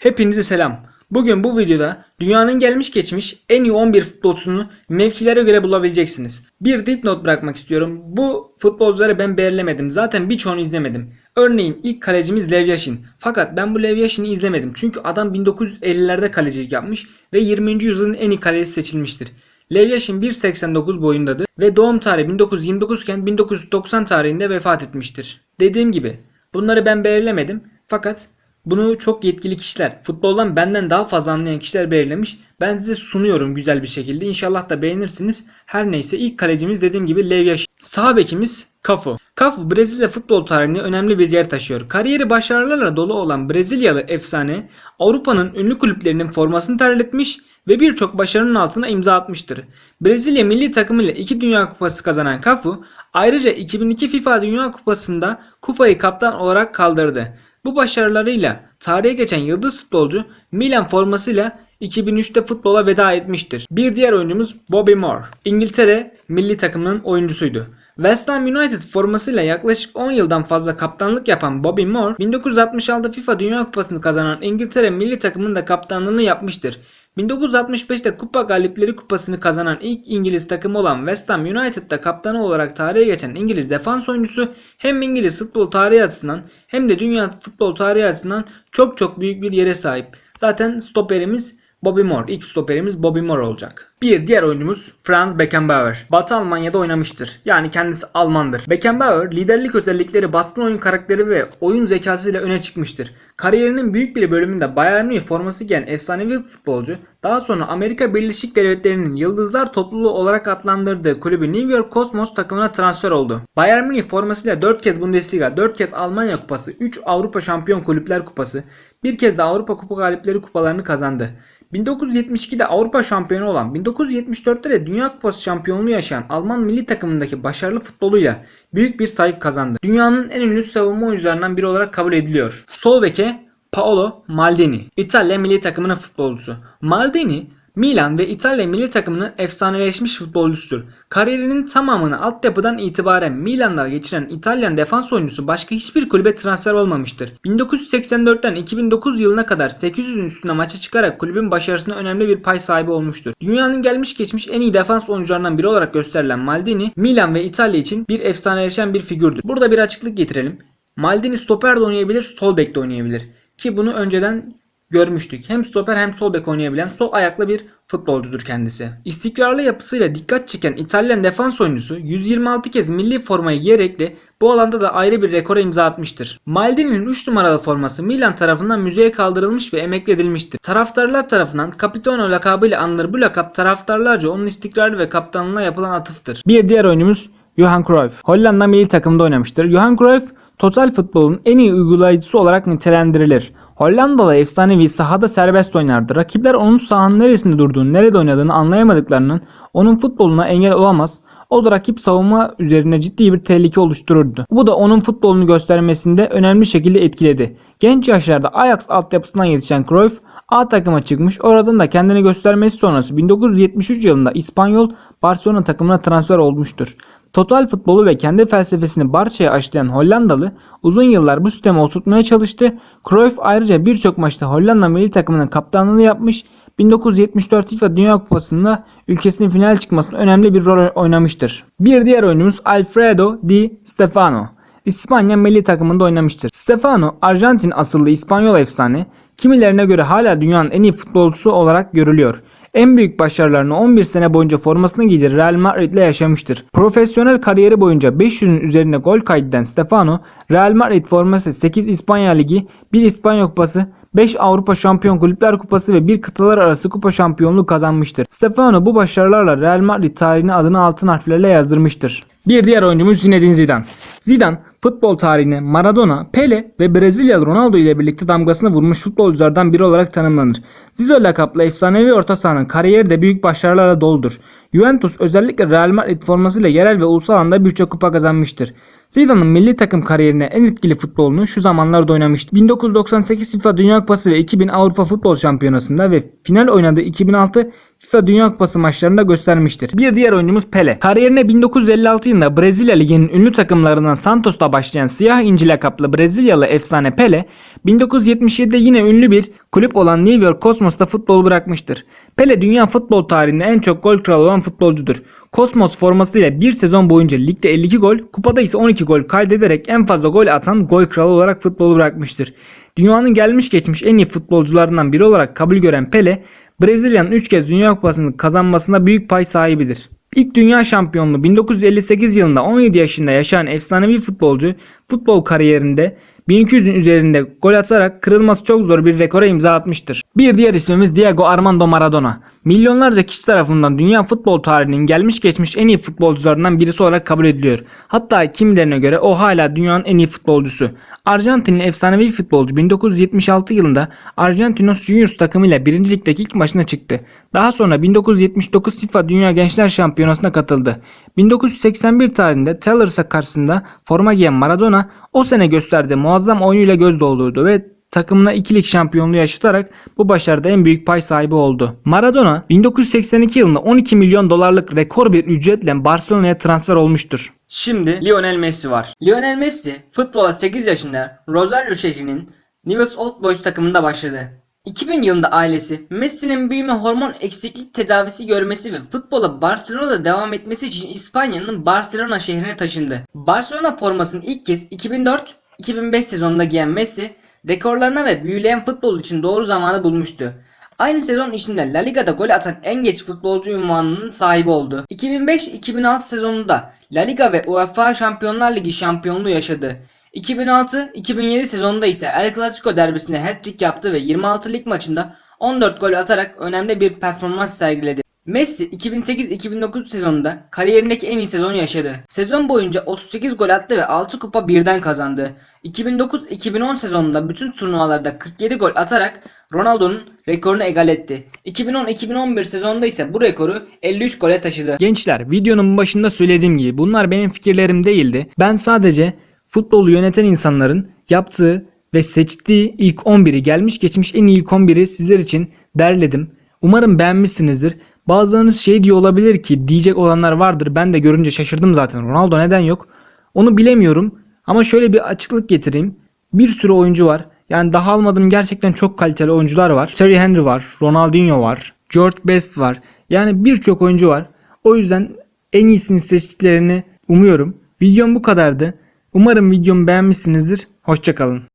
Hepinize selam. Bugün bu videoda dünyanın gelmiş geçmiş en iyi 11 futbolcusunu mevkilere göre bulabileceksiniz. Bir dipnot bırakmak istiyorum. Bu futbolcuları ben belirlemedim. Zaten birçoğunu izlemedim. Örneğin ilk kalecimiz Lev Yashin. Fakat ben bu Lev Yashin'i izlemedim. Çünkü adam 1950'lerde kalecilik yapmış ve 20. yüzyılın en iyi kalecisi seçilmiştir. Lev Yashin 1.89 boyundadır ve doğum tarihi 1929 iken 1990 tarihinde vefat etmiştir. Dediğim gibi bunları ben belirlemedim. Fakat bunu çok yetkili kişiler, futboldan benden daha fazla anlayan kişiler belirlemiş. Ben size sunuyorum güzel bir şekilde. İnşallah da beğenirsiniz. Her neyse ilk kalecimiz dediğim gibi Lev Yashin. Sağ bekimiz Cafu. Cafu Brezilya futbol tarihinde önemli bir yer taşıyor. Kariyeri başarılarla dolu olan Brezilyalı efsane Avrupa'nın ünlü kulüplerinin formasını terletmiş ve birçok başarının altına imza atmıştır. Brezilya milli takımıyla iki Dünya Kupası kazanan Cafu ayrıca 2002 FIFA Dünya Kupası'nda kupayı kaptan olarak kaldırdı. Bu başarılarıyla tarihe geçen yıldız futbolcu Milan formasıyla 2003'te futbola veda etmiştir. Bir diğer oyuncumuz Bobby Moore. İngiltere milli takımının oyuncusuydu. West Ham United formasıyla yaklaşık 10 yıldan fazla kaptanlık yapan Bobby Moore, 1966 FIFA Dünya Kupası'nı kazanan İngiltere milli takımının da kaptanlığını yapmıştır. 1965'te Kupa Galipleri Kupası'nı kazanan ilk İngiliz takımı olan West Ham United'da kaptanı olarak tarihe geçen İngiliz defans oyuncusu hem İngiliz futbol tarihi açısından hem de dünya futbol tarihi açısından çok çok büyük bir yere sahip. Zaten stoperimiz Bobby Moore. İlk stoperimiz Bobby Moore olacak. Bir diğer oyuncumuz Franz Beckenbauer. Batı Almanya'da oynamıştır. Yani kendisi Almandır. Beckenbauer liderlik özellikleri, baskın oyun karakteri ve oyun zekasıyla öne çıkmıştır. Kariyerinin büyük bir bölümünde Bayern Münih forması giyen efsanevi futbolcu, daha sonra Amerika Birleşik Devletleri'nin Yıldızlar Topluluğu olarak adlandırdığı kulübü New York Cosmos takımına transfer oldu. Bayern Münih formasıyla 4 kez Bundesliga, 4 kez Almanya Kupası, 3 Avrupa Şampiyon Kulüpler Kupası, bir kez de Avrupa Kupa Galipleri kupalarını kazandı. 1972'de Avrupa şampiyonu olan, 1974'te de Dünya Kupası şampiyonluğu yaşayan Alman milli takımındaki başarılı futboluyla büyük bir saygı kazandı. Dünyanın en ünlü savunma oyuncularından biri olarak kabul ediliyor. Sol beke Paolo Maldini, İtalya milli takımının futbolcusu. Maldini Milan ve İtalya milli takımının efsaneleşmiş futbolcusudur. Kariyerinin tamamını altyapıdan itibaren Milan'da geçiren İtalyan defans oyuncusu başka hiçbir kulübe transfer olmamıştır. 1984'ten 2009 yılına kadar 800'ün üstünde maça çıkarak kulübün başarısına önemli bir pay sahibi olmuştur. Dünyanın gelmiş geçmiş en iyi defans oyuncularından biri olarak gösterilen Maldini, Milan ve İtalya için bir efsaneleşen bir figürdür. Burada bir açıklık getirelim. Maldini stoper de oynayabilir, sol bek de oynayabilir. Ki bunu önceden görmüştük. Hem stoper hem sol bek oynayabilen sol ayaklı bir futbolcudur kendisi. İstikrarlı yapısıyla dikkat çeken İtalyan defans oyuncusu 126 kez milli formayı giyerek de bu alanda da ayrı bir rekora imza atmıştır. Maldini'nin 3 numaralı forması Milan tarafından müzeye kaldırılmış ve emekledilmiştir. Taraftarlar tarafından Capitano lakabıyla anılır. Bu lakap taraftarlarca onun istikrarı ve kaptanlığına yapılan atıftır. Bir diğer oyuncumuz Johan Cruyff. Hollanda milli takımında oynamıştır. Johan Cruyff total futbolun en iyi uygulayıcısı olarak nitelendirilir. Hollandalı efsanevi sahada serbest oynardı. Rakipler onun sahanın neresinde durduğunu, nerede oynadığını anlayamadıklarının onun futboluna engel olamaz. O da rakip savunma üzerine ciddi bir tehlike oluştururdu. Bu da onun futbolunu göstermesinde önemli şekilde etkiledi. Genç yaşlarda Ajax altyapısından yetişen Cruyff A takıma çıkmış. Oradan da kendini göstermesi sonrası 1973 yılında İspanyol Barcelona takımına transfer olmuştur. Total futbolu ve kendi felsefesini Barça'ya aşılayan Hollandalı uzun yıllar bu sistemi oturtmaya çalıştı. Cruyff ayrıca birçok maçta Hollanda milli takımının kaptanlığını yapmış. 1974 FIFA Dünya Kupası'nda ülkesinin final çıkmasında önemli bir rol oynamıştır. Bir diğer oyuncumuz Alfredo Di Stefano. İspanya milli takımında oynamıştır. Stefano, Arjantin asıllı İspanyol efsane, kimilerine göre hala dünyanın en iyi futbolcusu olarak görülüyor. En büyük başarılarını 11 sene boyunca formasını giydiği Real Madrid ile yaşamıştır. Profesyonel kariyeri boyunca 500'ün üzerine gol kaydeden Stefano, Real Madrid forması 8 İspanya Ligi, 1 İspanya Kupası, 5 Avrupa Şampiyon Kulüpler Kupası ve 1 kıtalar arası kupa şampiyonluğu kazanmıştır. Stefano bu başarılarla Real Madrid tarihine adını altın harflerle yazdırmıştır. Bir diğer oyuncumuz Zinedine Zidane. Zidane futbol tarihine Maradona, Pele ve Brezilyalı Ronaldo ile birlikte damgasını vurmuş futbolculardan biri olarak tanımlanır. Zizo lakaplı efsanevi orta sahanın kariyeri de büyük başarılarla doludur. Juventus özellikle Real Madrid formasıyla yerel ve ulusal alanda birçok kupa kazanmıştır. Zidane'ın milli takım kariyerine en etkili futbolunu şu zamanlarda oynamıştı. 1998 FIFA Dünya Kupası ve 2000 Avrupa Futbol Şampiyonası'nda ve final oynadığı 2006 FIFA Dünya Kupası maçlarında göstermiştir. Bir diğer oyuncumuz Pele. Kariyerine 1956 yılında Brezilya Ligi'nin ünlü takımlarından Santos'ta başlayan siyah inci lakaplı Brezilyalı efsane Pele, 1977'de yine ünlü bir kulüp olan New York Cosmos'ta futbol bırakmıştır. Pele dünya futbol tarihinde en çok gol kralı olan futbolcudur. Cosmos formasıyla bir sezon boyunca ligde 52 gol, kupada ise 12 gol kaydederek en fazla gol atan gol kralı olarak futbolu bırakmıştır. Dünyanın gelmiş geçmiş en iyi futbolcularından biri olarak kabul gören Pele, Brezilya'nın 3 kez Dünya Kupası'nı kazanmasına büyük pay sahibidir. İlk dünya şampiyonluğu 1958 yılında 17 yaşında yaşayan efsanevi futbolcu futbol kariyerinde 1200'ün üzerinde gol atarak kırılması çok zor bir rekora imza atmıştır. Bir diğer ismimiz Diego Armando Maradona. Milyonlarca kişi tarafından dünya futbol tarihinin gelmiş geçmiş en iyi futbolcularından birisi olarak kabul ediliyor. Hatta kimilerine göre o hala dünyanın en iyi futbolcusu. Arjantinli efsanevi futbolcu 1976 yılında Argentinos Juniors takımıyla 1. Lig'deki ilk maçına çıktı. Daha sonra 1979 FIFA Dünya Gençler Şampiyonası'na katıldı. 1981 tarihinde Tellers'a karşısında forma giyen Maradona o sene gösterdiği muazzam oyunuyla göz doldurdu ve takımına ikilik şampiyonluğu yaşatarak bu başarıda en büyük pay sahibi oldu. Maradona 1982 yılında 12 milyon dolarlık rekor bir ücretle Barcelona'ya transfer olmuştur. Şimdi Lionel Messi var. Lionel Messi futbola 8 yaşında Rosario şehrinin Newell's Old Boys takımında başladı. 2000 yılında ailesi Messi'nin büyüme hormon eksiklik tedavisi görmesi ve futbola Barcelona'da devam etmesi için İspanya'nın Barcelona şehrine taşındı. Barcelona formasını ilk kez 2004-2005 sezonunda giyen Messi rekorlarına ve büyüleyen futbol için doğru zamanı bulmuştu. Aynı sezon içinde La Liga'da gol atan en geç futbolcu unvanının sahibi oldu. 2005-2006 sezonunda La Liga ve UEFA Şampiyonlar Ligi şampiyonluğu yaşadı. 2006-2007 sezonunda ise El Clasico derbisinde hat-trick yaptı ve 26 lig maçında 14 gol atarak önemli bir performans sergiledi. Messi 2008-2009 sezonunda kariyerindeki en iyi sezonu yaşadı. Sezon boyunca 38 gol attı ve 6 kupa birden kazandı. 2009-2010 sezonunda bütün turnuvalarda 47 gol atarak Ronaldo'nun rekorunu egal etti. 2010-2011 sezonunda ise bu rekoru 53 gole taşıdı. Gençler videonun başında söylediğim gibi bunlar benim fikirlerim değildi. Ben sadece futbolu yöneten insanların yaptığı ve seçtiği ilk 11'i gelmiş geçmiş en iyi ilk 11'i sizler için derledim. Umarım beğenmişsinizdir. Bazılarınız şey diyor olabilir ki diyecek olanlar vardır. Ben de görünce şaşırdım zaten. Ronaldo neden yok? Onu bilemiyorum. Ama şöyle bir açıklık getireyim. Bir sürü oyuncu var. Yani daha almadığım gerçekten çok kaliteli oyuncular var. Terry Henry var. Ronaldinho var. George Best var. Yani birçok oyuncu var. O yüzden en iyisini seçtiklerini umuyorum. Videom bu kadardı. Umarım videomu beğenmişsinizdir. Hoşçakalın.